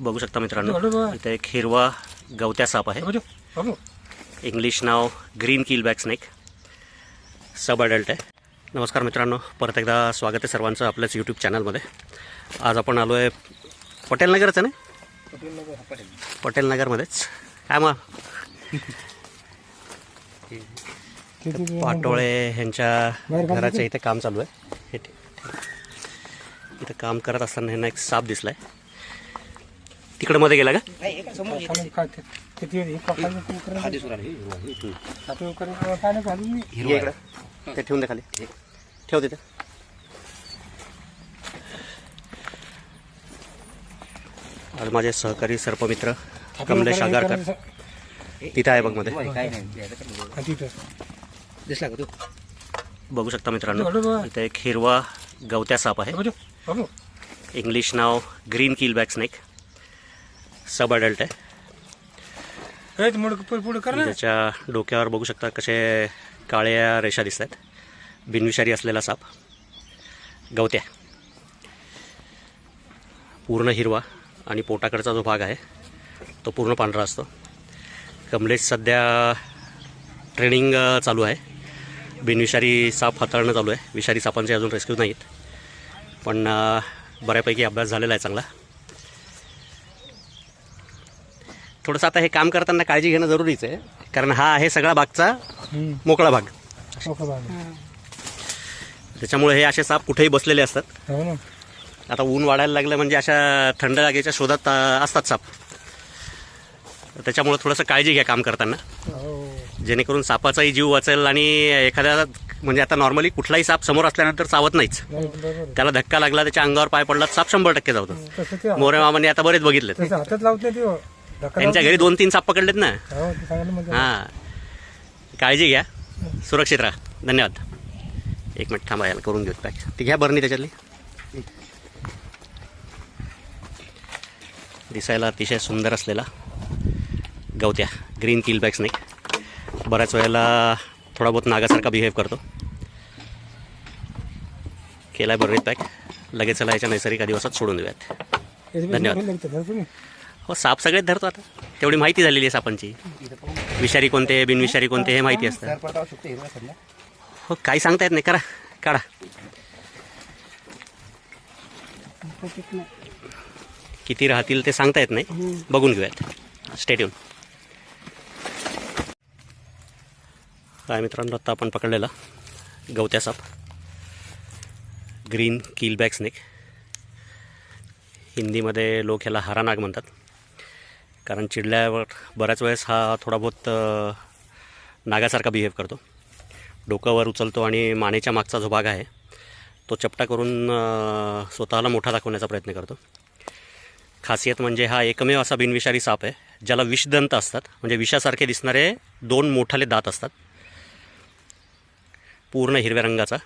बघू शकता मित्रांनो इथे एक हिरवा गवत्या साप आहे. इंग्लिश नाव green keelback snake sub adult आहे. नमस्कार मित्रांनो परत एकदा स्वागत आहे सर्वांचं आपल्याच यूट्यूब चॅनलमध्ये आज आपण आलो आहे पटेल नगरचं ना पटेल नगरमध्येच काय मग पाटोळे ह्यांच्या घराच्या इथे काम चालू आहे. हे. इथं काम करत असताना ह्यांना एक साप दिसलाय. तिकडं मध्ये गेला का. ते ठेवून दे खाली. ठेव तिथे. आज माझे सहकारी सर्पमित्र कमलेश आगारकर. तिथे आहे बघ मध्ये. दिसला का तू? बघू शकता मित्रांनो इथे एक हिरवा गवत्या साप आहे. इंग्लिश नाव green keelback snake. Sub adult आहे. त्याच्या डोक्यावर बघू शकता कसे काळ्या रेषा दिसत आहेत बिनविषारी असलेला साप. गवत्या. पूर्ण हिरवा आणि पोटाकडचा जो भाग आहे तो पूर्ण पांढरा असतो. कमलेश सध्या ट्रेनिंग चालू आहे. बिनविषारी साप हाताळणं चालू आहे. विषारी सापांचे अजून रेस्क्यू नाहीत. पण बऱ्यापैकी अभ्यास झालेला आहे चांगला. थोडंसं आता हे काम करताना काळजी घेणं जरुरीच आहे. कारण हा आहे सगळा भागचा मोकळा भाग. त्याच्यामुळे हे असे साप कुठेही बसलेले असतात. हो ना. आता ऊन वाढायला लागलं म्हणजे अशा थंड जागेच्या शोधात अं, असतात साप. त्याच्यामुळे थोडंसं काळजी घ्या काम करताना. हो. जेणेकरून सापाचाही जीव वाचेल आणि एखाद्या म्हणजे आता नॉर्मली कुठलाही साप समोर असल्यानंतर चावत नाहीच. बरोबर. त्याला धक्का लागला त्याच्या अंगावर पाय पडला साप शंभर टक्के जावतो तसं ते मोरे मामाने आता बरेच बघितलेत. तसं हातात लावत नाही ते. धक्का त्यांच्या घरी दोन तीन साप पकडलेत ना. हो म्हणजे हां. काळजी घ्या. सुरक्षित राहा. धन्यवाद. एक मिनिट थांबा याला करून घेऊ पॅक. ती घ्या बरणी त्याच्यातली. दिसायला अतिशय सुंदर असलेला गवत्या. ग्रीन किल बॅक स्नेक बऱ्याच वेळेला थोडा बहुत नागासारखा बिहेव करतो. केलाय बरणीत पॅक. लगेच याच्या नैसर्गिक दिवसात सोडून देऊयात. धन्यवाद. हो साप सगळेच धरतो आता. तेवढी माहिती झालेली आहे सापांची. विषारी कोणते बिनविषारी कोणते हे माहिती असतं. हो काही सांगता येत नाही. करा काढा. किती राहतील ते सांगता येत नाही. बघून घेऊयात. स्टेडियम काय मित्रांनो आता आपण पकडलेला गवत्या साप. ग्रीन किलबॅक स्नेक हिंदीमध्ये लोक ह्याला हारानाग म्हणतात. कारण चिडल्यावर बऱ्याच वेळेस हा थोडा बहुत नागासारखा बिहेव करतो. डोकावर उचलतो आणि मानेच्या मागचा जो भाग आहे तो चपटा करून स्वतःला मोठा दाखवण्याचा प्रयत्न करतो. खासियत म्हणजे हा एकमेव असा बिनविषारी साप आहे ज्याला विषदंत असतात. म्हणजे विषासारखे दिसणारे दोन मोठाले दात असतात. पूर्ण हिरव्या रंगाचा.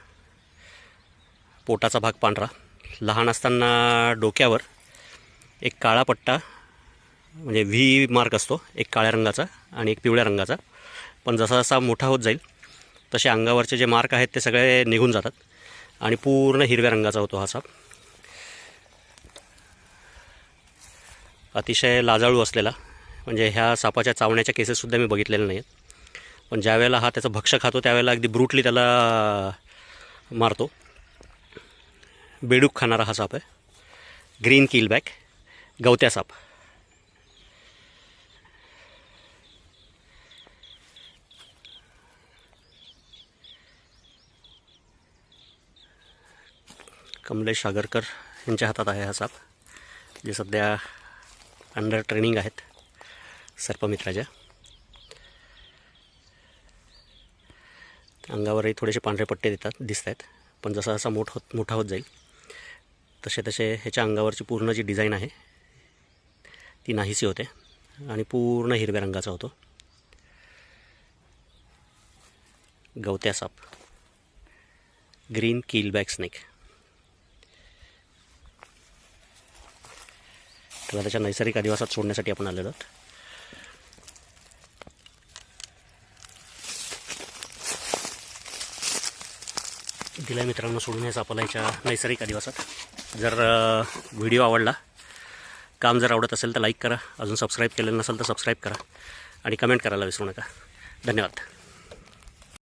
पोटाचा भाग पांढरा. लहान असताना डोक्यावर एक काळा पट्टा म्हणजे व्ही मार्क असतो एक काळ्या रंगाचा आणि एक पिवळ्या रंगाचा. पण जसा जसा मोठा होत जाईल तसे अंगावरचे जे मार्क आहेत ते सगळे निघून जातात आणि पूर्ण हिरव्या रंगाचा होतो हा साप. अतिशय लाजाळू असलेला म्हणजे ह्या सापाच्या चावण्याच्या केसेससुद्धा मी बघितलेल्या नाही आहेत पण ज्यावेळेला हा त्याचं भक्ष खातो त्यावेळेला अगदी ब्रूटली त्याला मारतो. बेडूक खाणारा हा साप आहे. ग्रीन किलबॅक गवत्या साप. कमलेश सागरकर यांच्या हातात आहे हा साप जे सध्या अंडर ट्रेनिंग आहेत सर्पमित्राच्या. अंगावरही थोडेसे पांढरे पट्टे देतात दिसत आहेत पण जसा जसा मोठ होत मोठा होत जाईल तसे तसे ह्याच्या अंगावरची पूर्ण जी डिझाईन आहे ती नाहीशी होते आणि पूर्ण हिरव्या रंगाचा होतो. गवत्या साप. ग्रीन किलबॅक स्नेक त्याला त्याच्या नैसर्गिक अधिवासात सोडण्यासाठी आपण आलेलो आहोत. दिला मित्रांनो सोडून या आपल्याला याच्या नैसर्गिक अधिवासात जर व्हिडिओ आवडला काम जर आवडत असेल तर लाईक करा. अजून सबस्क्राईब केलेलं नसेल तर सबस्क्राईब करा आणि कमेंट करायला विसरू नका. धन्यवाद.